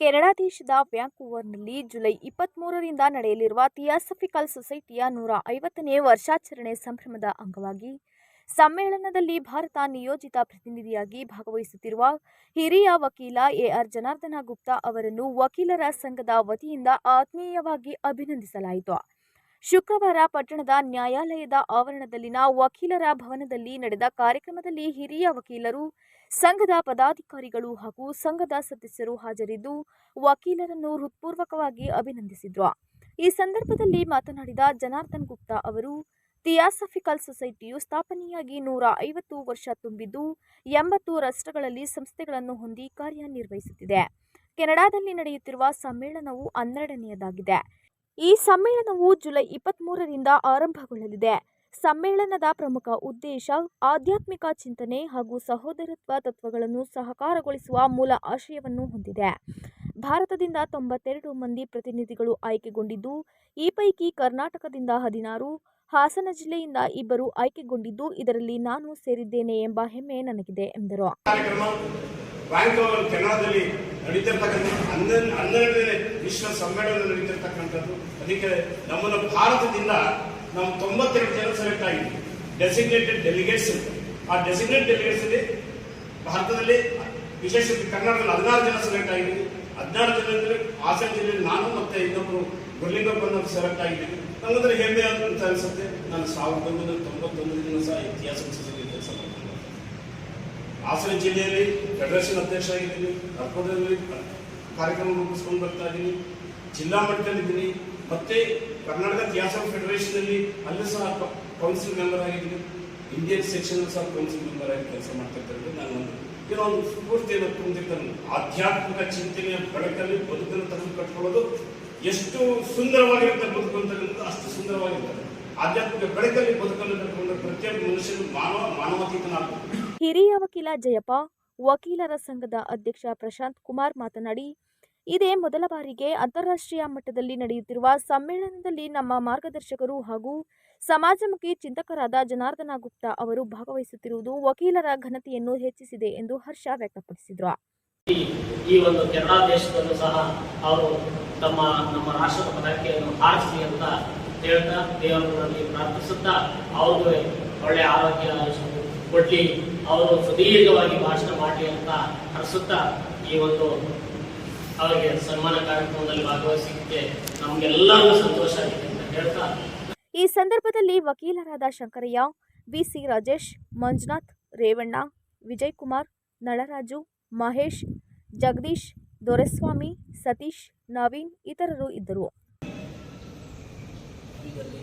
Canada ದೇಶದ ವ್ಯಾಂಕೂವರ್ನಲ್ಲಿ July ಇಪ್ಪತ್ತ್ಮೂರರಿಂದ ನಡೆಯಲಿರುವ theosophical ಸೊಸೈಟಿಯ ನೂರ ಐವತ್ತನೇ ವರ್ಷಾಚರಣೆ ಸಂಭ್ರಮದ ಅಂಗವಾಗಿ ಸಮ್ಮೇಳನದಲ್ಲಿ ಭಾರತ ನಿಯೋಜಿತ ಪ್ರತಿನಿಧಿಯಾಗಿ ಭಾಗವಹಿಸುತ್ತಿರುವ ಹಿರಿಯ ವಕೀಲ ಎಆರ್ ಜನಾರ್ದನ ಗುಪ್ತಾ ಅವರನ್ನು ವಕೀಲರ ಸಂಘದ ವತಿಯಿಂದ ಆತ್ಮೀಯವಾಗಿ ಅಭಿನಂದಿಸಲಾಯಿತು. ಶುಕ್ರವಾರ ಪಟ್ಟಣದ ನ್ಯಾಯಾಲಯದ ಆವರಣದಲ್ಲಿನ ವಕೀಲರ ಭವನದಲ್ಲಿ ನಡೆದ ಕಾರ್ಯಕ್ರಮದಲ್ಲಿ ಹಿರಿಯ ವಕೀಲರು, ಸಂಘದ ಪದಾಧಿಕಾರಿಗಳು ಹಾಗೂ ಸಂಘದ ಸದಸ್ಯರು ಹಾಜರಿದ್ದು, ವಕೀಲರನ್ನು ಹೃತ್ಪೂರ್ವಕವಾಗಿ ಅಭಿನಂದಿಸಿದ್ರು. ಈ ಸಂದರ್ಭದಲ್ಲಿ ಮಾತನಾಡಿದ ಜನಾರ್ದನ್ ಗುಪ್ತಾ ಅವರು, ಥಿಯಾಸಫಿಕಲ್ ಸೊಸೈಟಿಯು ಸ್ಥಾಪನೆಯಾಗಿ ನೂರ ಐವತ್ತು ವರ್ಷ ತುಂಬಿದ್ದು, ಎಂಬತ್ತು ರಾಷ್ಟ್ರಗಳಲ್ಲಿ ಸಂಸ್ಥೆಗಳನ್ನು ಹೊಂದಿ ಕಾರ್ಯನಿರ್ವಹಿಸುತ್ತಿದೆ. ಕೆನಡಾದಲ್ಲಿ ನಡೆಯುತ್ತಿರುವ ಸಮ್ಮೇಳನವು ಹನ್ನೆರಡನೆಯದಾಗಿದೆ. ಈ ಸಮ್ಮೇಳನವು ಜುಲೈ ಇಪ್ಪತ್ತ್ಮೂರರಿಂದ ಆರಂಭಗೊಳ್ಳಲಿದೆ. ಸಮ್ಮೇಳನದ ಪ್ರಮುಖ ಉದ್ದೇಶ ಆಧ್ಯಾತ್ಮಿಕ ಚಿಂತನೆ ಹಾಗೂ ಸಹೋದರತ್ವ ತತ್ವಗಳನ್ನು ಸಹಕಾರಗೊಳಿಸುವ ಮೂಲ ಆಶಯವನ್ನು ಹೊಂದಿದೆ. ಭಾರತದಿಂದ ತೊಂಬತ್ತೆರಡು ಮಂದಿ ಪ್ರತಿನಿಧಿಗಳು ಆಯ್ಕೆಗೊಂಡಿದ್ದು, ಈ ಪೈಕಿ ಕರ್ನಾಟಕದಿಂದ ಹದಿನಾರು, ಹಾಸನ ಜಿಲ್ಲೆಯಿಂದ ಇಬ್ಬರು ಆಯ್ಕೆಗೊಂಡಿದ್ದು, ಇದರಲ್ಲಿ ನಾನು ಸೇರಿದ್ದೇನೆ ಎಂಬ ಹೆಮ್ಮೆ ನನಗಿದೆ, ಎಂದರು. ನಡೀತಿರ್ತಕ್ಕಂಥ ಹನ್ನೆರಡು ಹನ್ನೆರಡನೇ ವಿಶ್ವ ಸಮ್ಮೇಳನ ನಡೀತಿರ್ತಕ್ಕಂಥದ್ದು. ಅದಕ್ಕೆ ನಮ್ಮನ್ನು ಭಾರತದಿಂದ ನಮ್ಮ ತೊಂಬತ್ತೆರಡು ಜನ ಸೆಲೆಕ್ಟ್ ಆಗಿದೆ ಡೆಸಿಗ್ನೇಟೆಡ್ ಡೆಲಿಗೇಟ್ಸ್ ಆ ಡೆಸಿಗ್ನೇಟ್ ಡೆಲಿಗೇಟ್ಸ್ ಅಲ್ಲಿ ಭಾರತದಲ್ಲಿ, ವಿಶೇಷವಾಗಿ ಕರ್ನಾಟಕದಲ್ಲಿ ಹದಿನಾರು ಜನ ಸೆಲೆಕ್ಟ್ ಆಗಿದ್ದೀವಿ ಹದಿನಾರು ಜನರಲ್ಲಿ ಹಾಸನ ಜಿಲ್ಲೆಯಲ್ಲಿ ನಾನು ಮತ್ತೆ ಇನ್ನೊಬ್ಬರು ಗುರ್ಲಿಂಗಪ್ಪನ ಸೆಲೆಕ್ಟ್ ಆಗಿದ್ದೀವಿ. ನಮ್ಮಂದ್ರೆ ಹೆಮ್ಮೆ ಅಂತ ಅನ್ಸುತ್ತೆ. ನಾನು ಸಾವಿರದ ಒಂಬೈನೂರ ದಿನ ಸಹ ಇತಿಹಾಸ ಮಾಡ್ತೀನಿ ಹಾಸನ ಜಿಲ್ಲೆಯಲ್ಲಿ ಫೆಡರೇಷನ್ ಅಧ್ಯಕ್ಷ ಆಗಿದ್ದೀನಿ ಅರ್ಪದಲ್ಲಿ ಕಾರ್ಯಕ್ರಮ ರೂಪಿಸ್ಕೊಂಡು ಬರ್ತಾ ಇದ್ದೀನಿ ಜಿಲ್ಲಾ ಮಟ್ಟದಲ್ಲಿದ್ದೀನಿ. ಮತ್ತೆ ಕರ್ನಾಟಕ ಇತಿಹಾಸ ಫೆಡರೇಷನ್ ಅಲ್ಲಿ ಸಹ ಕೌನ್ಸಿಲ್ ಮೆಂಬರ್ ಆಗಿದ್ದೀನಿ. ಇಂಡಿಯನ್ ಸೆಕ್ಷನ್ ಸಹ ಕೌನ್ಸಿಲ್ ಮೆಂಬರ್ ಆಗಿ ಕೆಲಸ ಮಾಡ್ತಿರ್ತಕ್ಕಂಥ ನಾನು ಒಂದು ಏನೋ ಒಂದು ಸ್ಫೂರ್ತಿಯನ್ನು ತುಂಬಿರ್ತಾನೆ ಆಧ್ಯಾತ್ಮಿಕ ಚಿಂತನೆಯ ಬೆಳಕಲ್ಲಿ ಬದುಕನ್ನು ತಂದು ಕಟ್ಕೊಳ್ಳೋದು ಎಷ್ಟು ಸುಂದರವಾಗಿರುತ್ತೆ ಬದುಕು ಅಂತಕ್ಕಂಥದ್ದು ಅಷ್ಟು ಸುಂದರವಾಗಿರ್ತದೆ. ಆಧ್ಯಾತ್ಮಿಕ ಬೆಳಕಲ್ಲಿ ಬದುಕಲು ಪ್ರತಿಯೊಬ್ಬ ಮನುಷ್ಯನು ಮಾನವ ಮಾನವತೀತನಾಗಬೇಕು. ಹಿರಿಯ ವಕೀಲ ಜಯಪ್ಪ ವಕೀಲರ ಸಂಘದ ಅಧ್ಯಕ್ಷ ಪ್ರಶಾಂತ್ ಕುಮಾರ್ ಮಾತನಾಡಿ ಇದೇ ಮೊದಲ ಬಾರಿಗೆ ಅಂತಾರಾಷ್ಟ್ರೀಯ ಮಟ್ಟದಲ್ಲಿ ನಡೆಯುತ್ತಿರುವ ಸಮ್ಮೇಳನದಲ್ಲಿ ನಮ್ಮ ಮಾರ್ಗದರ್ಶಕರು ಹಾಗೂ ಸಮಾಜಮುಖಿ ಚಿಂತಕರಾದ ಜನಾರ್ದನ ಗುಪ್ತಾ ಅವರು ಭಾಗವಹಿಸುತ್ತಿರುವುದು ವಕೀಲರ ಘನತೆಯನ್ನು ಹೆಚ್ಚಿಸಿದೆ ಎಂದು ಹರ್ಷ ವ್ಯಕ್ತಪಡಿಸಿದರು. ಈ- ಈ ಒಂದು ಕೆನಡಾ ದೇಶದಲ್ಲೂ ಸಹ ಅವರು ತಮ್ಮ ನಮ್ಮ ರಾಷ್ಟ್ರದ ಪದಕ್ಕೆ ಹಾರಿಸಿ ಅಂತ ಹೇಳ್ತಾ ದೇವರಲ್ಲಿ ಪ್ರಾರ್ಥಿಸುತ್ತಾ ಅವ್ರಿಗೆ ಒಳ್ಳೆ ಆರೋಗ್ಯ ಕೊಡ್ಲಿ. ಅವರು ಸುದೀರ್ಘವಾಗಿ ಭಾಷಣ ಮಾಡಲಿ ಅಂತ ಹರಿಸುತ್ತಾ ಈ ಒಂದು ಅವರಿಗೆ ಸನ್ಮಾನ ಕಾರ್ಯಕ್ರಮದಲ್ಲಿ ಭಾಗವಹಿಸಿದ್ದಕ್ಕೆ ನಮಗೆಲ್ಲರಿಗೂ ಸಂತೋಷ ಆಗಿದೆ ಅಂತ ಹೇಳ್ತಾ. ಈ ಸಂದರ್ಭದಲ್ಲಿ ವಕೀಲರಾದ ಶಂಕರಯ್ಯ, ವಿಸಿ ರಾಜೇಶ್, ಮಂಜುನಾಥ್, ರೇವಣ್ಣ ವಿಜಯ್ ಕುಮಾರ್ ನಳರಾಜು, ಮಹೇಶ್, ಜಗದೀಶ್, ದೊರೆಸ್ವಾಮಿ, ಸತೀಶ್, ನವೀನ್ ಇತರರು ಇದ್ದರು. ಟಿವಿಯಲ್ಲಿ